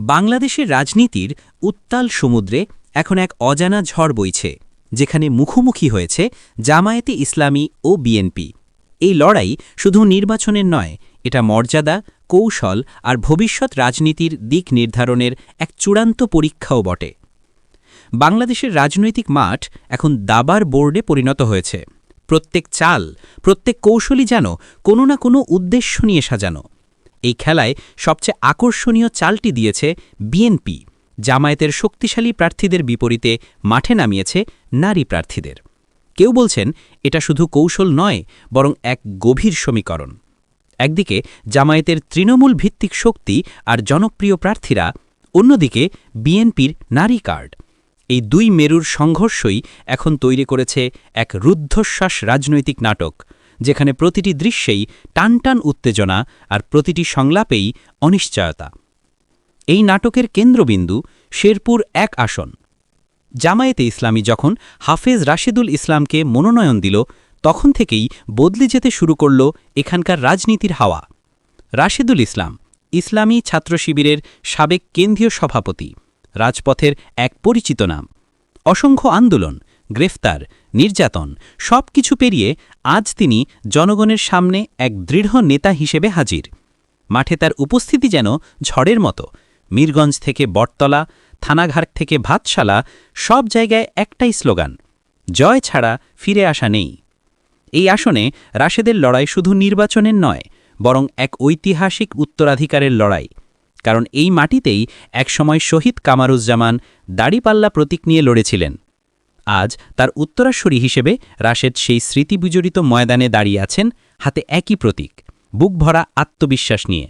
বাংলাদেশের রাজনীতির উত্তাল সমুদ্রে এখন এক অজানা ঝড় বইছে, যেখানে মুখোমুখি হয়েছে জামায়াতে ইসলামী ও বিএনপি। এই লড়াই শুধু নির্বাচনের নয়, এটা মর্যাদা, কৌশল আর ভবিষ্যৎ রাজনীতির দিক নির্ধারণের এক চূড়ান্ত পরীক্ষাও বটে। বাংলাদেশের রাজনৈতিক মাঠ এখন দাবার বোর্ডে পরিণত হয়েছে। প্রত্যেক চাল, প্রত্যেক কৌশলই যেন কোনো না কোনো উদ্দেশ্য নিয়ে সাজানো। এই খেলায় সবচেয়ে আকর্ষণীয় চালটি দিয়েছে বিএনপি জামায়াতের শক্তিশালী প্রার্থীদের বিপরীতে মাঠে নামিয়েছে নারী প্রার্থীদের। কেউ বলছেন এটা শুধু কৌশল নয়, বরং এক গভীর সমীকরণ। একদিকে জামায়াতের তৃণমূল ভিত্তিক শক্তি আর জনপ্রিয় প্রার্থীরা, অন্যদিকে বিএনপির নারী কার্ড। এই দুই মেরুর সংঘর্ষই এখন তৈরি করেছে এক রুদ্ধশ্বাস রাজনৈতিক নাটক। যেখানে প্রতিটি দৃশ্যেই টানটান উত্তেজনা আর প্রতিটি সংলাপেই অনিশ্চয়তা। এই নাটকের কেন্দ্রবিন্দু শেরপুর এক আসন। জামায়াতে ইসলামী যখন হাফেজ রাশেদুল ইসলামকে মনোনয়ন দিল, তখন থেকেই বদলে যেতে শুরু করল এখানকার রাজনীতির হাওয়া। রাশেদুল ইসলাম, ইসলামী ছাত্র শিবিরের সাবেক কেন্দ্রীয় সভাপতি, রাজপথের এক পরিচিত নাম। অসংখ্য আন্দোলন, গ্রেফতার নির্যাতন সব কিছু পেরিয়ে আজ তিনি জনগণের সামনে এক দৃঢ় নেতা হিসেবে হাজির। মাঠে তার উপস্থিতি যেন ঝড়ের মতো। মীরগঞ্জ থেকে বটতলা, থানাঘাট থেকে ভাতশালা, সব জায়গায় একটাই স্লোগান, জয় ছাড়া ফিরে আসা নেই। এই আসনে রাশেদের লড়াই শুধু নির্বাচনের নয়, বরং এক ঐতিহাসিক উত্তরাধিকারের লড়াই। কারণ এই মাটিতেই একসময় শহীদ কামারুজ্জামান দাড়িপাল্লা প্রতীক নিয়ে লড়েছিলেন। আজ তার উত্তরাশ্বরী হিসেবে রাশেদ সেই স্মৃতিবিজড়িত ময়দানে দাঁড়িয়ে আছেন, হাতে একই প্রতীক বুক ভরা আত্মবিশ্বাস নিয়ে।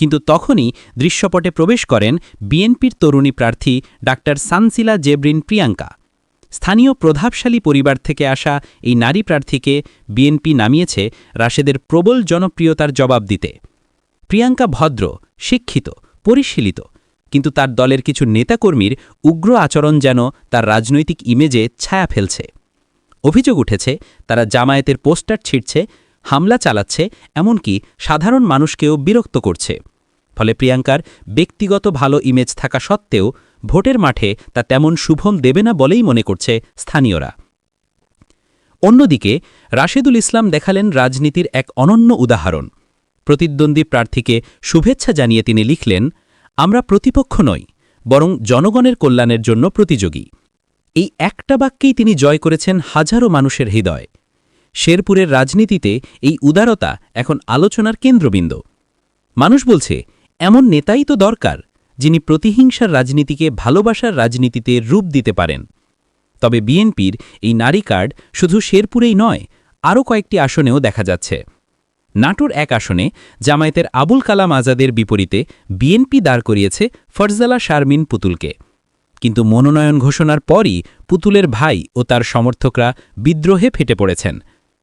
কিন্তু তখনই দৃশ্যপটে প্রবেশ করেন বিএনপির তরুণী প্রার্থী ডাক্তার সানসিলা জেব্রিন প্রিয়াঙ্কা। স্থানীয় প্রভাবশালী পরিবার থেকে আসা এই নারী প্রার্থীকে বিএনপি নামিয়েছে রাশেদের প্রবল জনপ্রিয়তার জবাব দিতে। প্রিয়াঙ্কা ভদ্র, শিক্ষিত, পরিশীলিত কিন্তু তার দলের কিছু নেতাকর্মীর উগ্র আচরণ যেন তার রাজনৈতিক ইমেজে ছায়া ফেলছে। অভিযোগ উঠেছে, তারা জামায়াতের পোস্টার ছিঁড়ছে, হামলা চালাচ্ছে, এমনকি সাধারণ মানুষকেও বিরক্ত করছে। ফলে প্রিয়াঙ্কার ব্যক্তিগত ভালো ইমেজ থাকা সত্ত্বেও ভোটের মাঠে তা তেমন শুভম দেবে না বলেই মনে করছে স্থানীয়রা। অন্যদিকে, রাশেদুল ইসলাম দেখালেন রাজনীতির এক অনন্য উদাহরণ। প্রতিদ্বন্দ্বী প্রার্থীকে শুভেচ্ছা জানিয়ে তিনি লিখলেন আমরা প্রতিপক্ষ নই, বরং জনগণের কল্যাণের জন্য প্রতিযোগী। এই একটা বাক্যেই তিনি জয় করেছেন হাজারো মানুষের হৃদয়। শেরপুরের রাজনীতিতে এই উদারতা এখন আলোচনার কেন্দ্রবিন্দু। মানুষ বলছে, এমন নেতাই তো দরকার, যিনি প্রতিহিংসার রাজনীতিকে ভালোবাসার রাজনীতিতে রূপ দিতে পারেন। তবে বিএনপির এই নারী কার্ড শুধু শেরপুরেই নয়, আরও কয়েকটি আসনেও দেখা যাচ্ছে। নাটোর এক আসনে জামায়াতের আবুল কালাম আজাদের বিপরীতে বিএনপি দাঁড় করিয়েছে ফরজালা শারমিন পুতুলকে। কিন্তু মনোনয়ন ঘোষণার পরই পুতুলের ভাই ও তার সমর্থকরা বিদ্রোহে ফেটে পড়েছেন।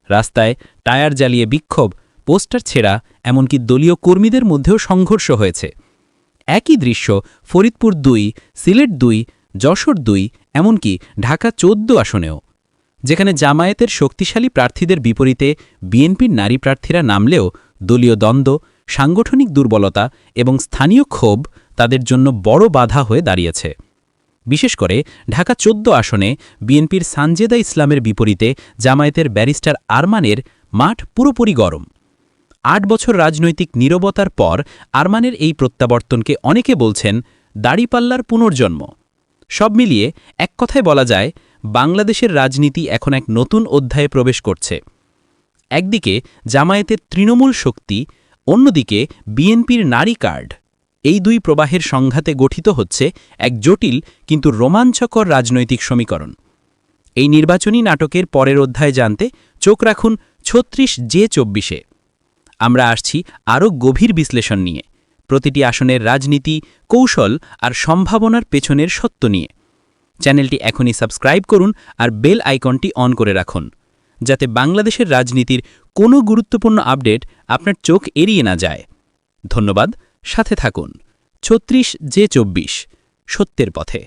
রাস্তায় টায়ার জ্বালিয়ে বিক্ষোভ, পোস্টার ছেঁড়া, এমনকি দলীয় কর্মীদের মধ্যেও সংঘর্ষ হয়েছে। একই দৃশ্য ফরিদপুর দুই, সিলেট দুই, যশোর দুই, এমনকি ঢাকা চোদ্দ আসনেও। যেখানে জামায়াতের শক্তিশালী প্রার্থীদের বিপরীতে বিএনপির নারী প্রার্থীরা নামলেও দলীয় দ্বন্দ্ব, সাংগঠনিক দুর্বলতা এবং স্থানীয় ক্ষোভ তাদের জন্য বড় বাধা হয়ে দাঁড়িয়েছে। বিশেষ করে ঢাকা চোদ্দ আসনে বিএনপির সানজেদা ইসলামের বিপরীতে জামায়াতের ব্যারিস্টার আরমানের মাঠ পুরোপুরি গরম। আট বছর রাজনৈতিক নীরবতার পর আরমানের এই প্রত্যাবর্তনকে অনেকে বলছেন, দাড়িপাল্লার পুনর্জন্ম। সব মিলিয়ে এক কথায় বলা যায় বাংলাদেশের রাজনীতি এখন এক নতুন অধ্যায়ে প্রবেশ করছে। একদিকে জামায়াতের তৃণমূল শক্তি, অন্যদিকে বিএনপির নারী কার্ড। এই দুই প্রবাহের সংঘাতে গঠিত হচ্ছে এক জটিল কিন্তু রোমাঞ্চকর রাজনৈতিক সমীকরণ। এই নির্বাচনী নাটকের পরের অধ্যায় জানতে চোখ রাখুন ছত্রিশ জে চব্বিশে। আমরা আসছি আরও গভীর বিশ্লেষণ নিয়ে। প্রতিটি আসনের রাজনীতি, কৌশল আর সম্ভাবনার পেছনের সত্য নিয়ে। চ্যানেলটি এখনই সাবস্ক্রাইব করুন আর বেল আইকনটি অন করে রাখুন, যাতে বাংলাদেশের রাজনীতির কোনো গুরুত্বপূর্ণ আপডেট আপনার চোখ এড়িয়ে না যায়। ধন্যবাদ, সাথে থাকুন। ছত্রিশ জে চব্বিশ, সত্যের পথে।